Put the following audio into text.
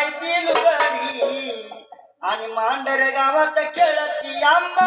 ಮಾಹಿತಿ ಅನಿ ಮಾಂಡರ ಗಾವತ್ತ ಕೇಳತಿ ಅಮ್ಮ